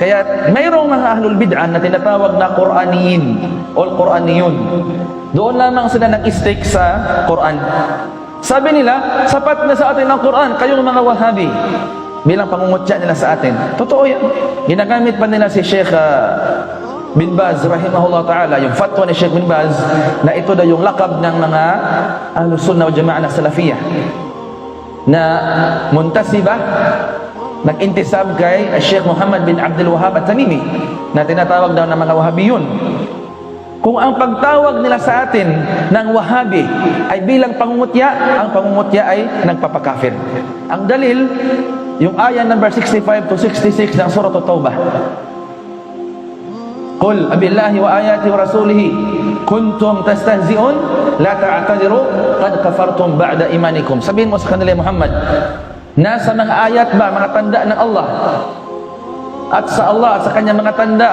Kaya mayroong mga ahlul bid'ah na tinatawag na Quraniyin o Quraniyun. Doon lamang sila nag-stick sa Quran. Sabi nila, sapat na sa atin ang Quran, kayong mga Wahabi. Bilang pangungutya nila sa atin. Totoo yan. Ginagamit pa nila si Sheikh ah, bin Baz, rahimahullah ta'ala, yung fatwa ni Sheikh bin Baz, na ito daw yung lakab ng mga ahlus sunnah o jama'ah na salafiyah na muntasiba nag-intisab kay Sheikh Muhammad bin Abdul Wahab at Tamimi na tinatawag daw ng mga Wahabiyun. Kung ang pagtawag nila sa atin ng Wahabi ay bilang pangungutya, ang pangungutya ay nagpapakafir. Ang dalil, yung ayah number 65 to 66 ng Surah At-Tawbah. Qul abillahi wa ayati wa rasulihi kuntum tastahzi'un la ta'tadiru qad kafartum ba'da imanikum. Sabihin mo sa kanila Muhammad, nasa mga ayat ba mga tanda ng Allah at sa Allah at sa kanyang mga tanda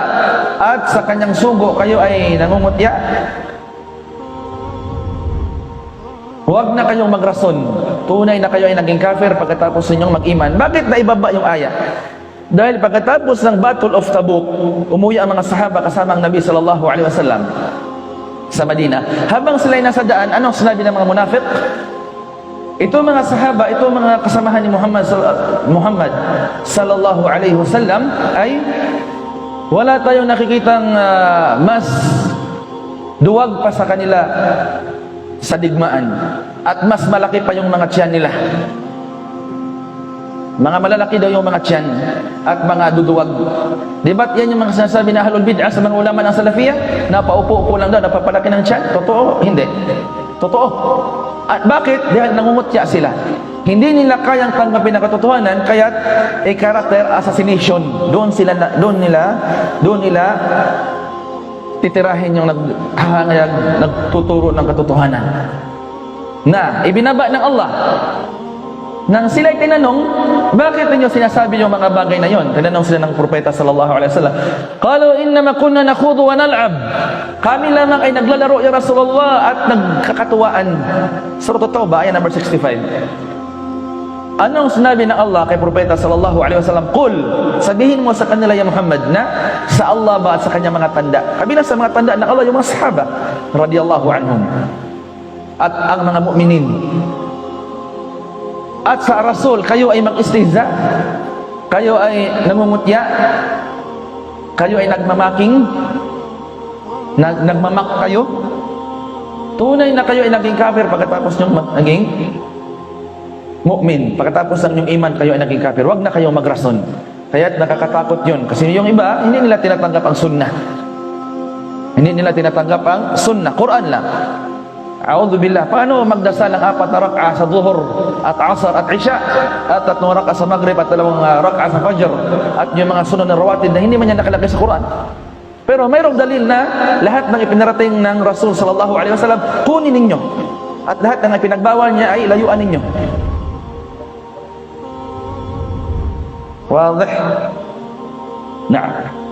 at sa kanyang sugo kayo ay nangungutya Huwag na kayong magrason. Tunay na kayo ay naging kafir pagkatapos ninyong mag-iman. Bakit na ibaba yung aya? Dahil pagkatapos ng Battle of Tabuk, umuwi ang mga sahaba kasama ang Nabi sallallahu alaihi wasallam sa Madina. Habang sila ay nasa daan, anong sinabi ng mga munafik? Ito mga sahaba, ito mga kasamahan ni Muhammad Muhammad sallallahu alaihi wasallam ay wala tayong nakikitang ah, mas duwag pa sa kanila sa digmaan at mas malaki pa yung mga tiyan nila. Mga malalaki daw yung mga tiyan at mga duduwag. Di ba't yan yung mga sinasabi na halul bid'ah sa mga ulama ng salafiyah? Napaupo-upo lang daw, napapalaki ng tiyan? Totoo? Hindi. Totoo. At bakit? Dahil nangungutya sila. Hindi nila kayang tanggapin ang katotohanan kaya a character assassination. Doon sila doon nila doon nila titirahin yung naghahangayag, nagtuturo ng katotohanan. Na ibinaba ng Allah nang sila'y tinanong, bakit ninyo sinasabi yung mga bagay na yon? Tinanong sila ng propeta sallallahu alaihi wasallam. Qalu innama kunna nakhudu wa nal'ab. Kami lamang ay naglalaro ya Rasulullah at nagkakatuwaan. Surah At-Taubah ayat number 65. Anong sinabi ng Allah kay propeta sallallahu alaihi wasallam? Qul, sabihin mo sa kanila ya Muhammad na sa Allah ba at sa kanyang mga tanda. Kabilang sa mga tanda ng Allah yung mga sahaba radhiyallahu anhum. At ang mga mukminin at sa Rasul, kayo ay mag-istihza, kayo ay nangungutya, kayo ay nagmamaking, nag nagmamak kayo, tunay na kayo ay naging kafir pagkatapos nyo naging mu'min. Pagkatapos ng inyong iman, kayo ay naging kafir. Huwag na kayong magrason. Kaya't nakakatakot yun. Kasi yung iba, hindi nila tinatanggap ang sunnah. Hindi nila tinatanggap ang sunnah. Quran lang. A'udhu A'udzubillah, paano magdasal ng apat na rak'ah sa zuhur at asar at isya at tatlong rak'ah sa maghrib at dalawang ah, rak'ah sa fajr at yung mga sunan ng rawatib na hindi man yan nakalagay sa Quran. Pero mayroong dalil na lahat ng ipinarating ng Rasul sallallahu alaihi wasallam kunin ninyo at lahat ng ipinagbawal niya ay layuan ninyo. Wadih? Na'am.